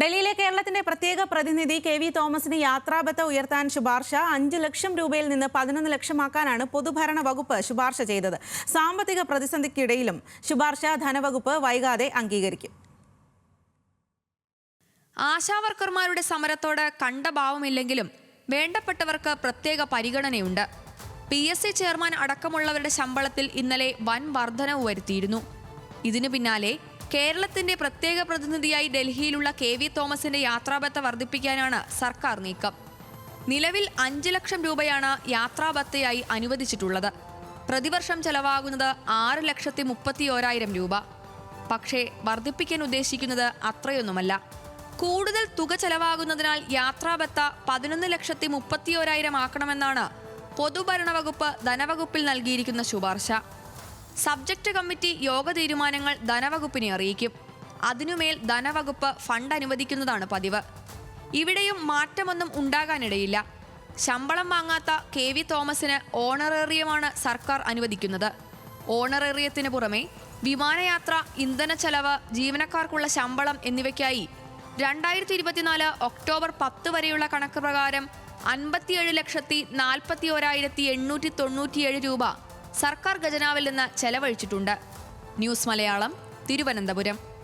ഡൽഹിയിലെ കേരളത്തിന്റെ പ്രത്യേക പ്രതിനിധി കെ വി തോമസിന് യാത്രാബത്ത ഉയർത്താൻ ശുപാർശ അഞ്ച് ലക്ഷം രൂപയിൽ നിന്ന് പതിനൊന്ന് ലക്ഷമാക്കാനാണ് പൊതുഭരണ വകുപ്പ് ശുപാർശ ചെയ്തത്. സാമ്പത്തിക പ്രതിസന്ധിക്കിടയിലും ശുപാർശ ധനവകുപ്പ് വൈകാതെ അംഗീകരിക്കും. ആശാവർക്കർമാരുടെ സമരത്തോട് കണ്ട ഭാവമില്ലെങ്കിലും വേണ്ടപ്പെട്ടവർക്ക് പ്രത്യേക പരിഗണനയുണ്ട്. പി എസ് സി ചെയർമാൻ അടക്കമുള്ളവരുടെ ശമ്പളത്തിൽ ഇന്നലെ വൻ വർധനവ് വരുത്തിയിരുന്നു. ഇതിനു പിന്നാലെ കേരളത്തിന്റെ പ്രത്യേക പ്രതിനിധിയായി ഡൽഹിയിലുള്ള കെ വി തോമസിന്റെ യാത്രാബത്ത വർദ്ധിപ്പിക്കാനാണ് സർക്കാർ നീക്കം. നിലവിൽ അഞ്ച് ലക്ഷം രൂപയാണ് യാത്രാബത്തയായി അനുവദിച്ചിട്ടുള്ളത്. പ്രതിവർഷം ചെലവാകുന്നത് ആറ് ലക്ഷത്തി മുപ്പത്തി ഓരായിരം രൂപ. പക്ഷേ വർദ്ധിപ്പിക്കാൻ ഉദ്ദേശിക്കുന്നത് അത്രയൊന്നുമല്ല. കൂടുതൽ തുക ചെലവാകുന്നതിനാൽ യാത്രാബത്ത പതിനൊന്ന് ലക്ഷത്തി മുപ്പത്തിയോരായിരം ആക്കണമെന്നാണ് പൊതുഭരണ വകുപ്പ് ധനവകുപ്പിൽ നൽകിയിരിക്കുന്ന ശുപാർശ. സബ്ജക്ട് കമ്മിറ്റി യോഗ തീരുമാനങ്ങൾ ധനവകുപ്പിനെ അറിയിക്കും. അതിനുമേൽ ധനവകുപ്പ് ഫണ്ട് അനുവദിക്കുന്നതാണ് പതിവ്. ഇവിടെയും മാറ്റമൊന്നും ഉണ്ടാകാനിടയില്ല. ശമ്പളം വാങ്ങാത്ത കെ വി തോമസിന് ഓണറേറിയമാണ് സർക്കാർ അനുവദിക്കുന്നത്. ഓണറേറിയത്തിന് പുറമെ വിമാനയാത്ര ഇന്ധന ചെലവ് ജീവനക്കാർക്കുള്ള ശമ്പളം എന്നിവയ്ക്കായി രണ്ടായിരത്തി ഇരുപത്തിനാല് ഒക്ടോബർ പത്ത് വരെയുള്ള കണക്ക് പ്രകാരം അൻപത്തിയേഴ് ലക്ഷത്തി നാൽപ്പത്തി ഒരായിരത്തി എണ്ണൂറ്റി തൊണ്ണൂറ്റിയേഴ് രൂപ സർക്കാർ ഖജനാവിൽ നിന്ന് ചെലവഴിച്ചിട്ടുണ്ട്. ന്യൂസ് മലയാളം തിരുവനന്തപുരം.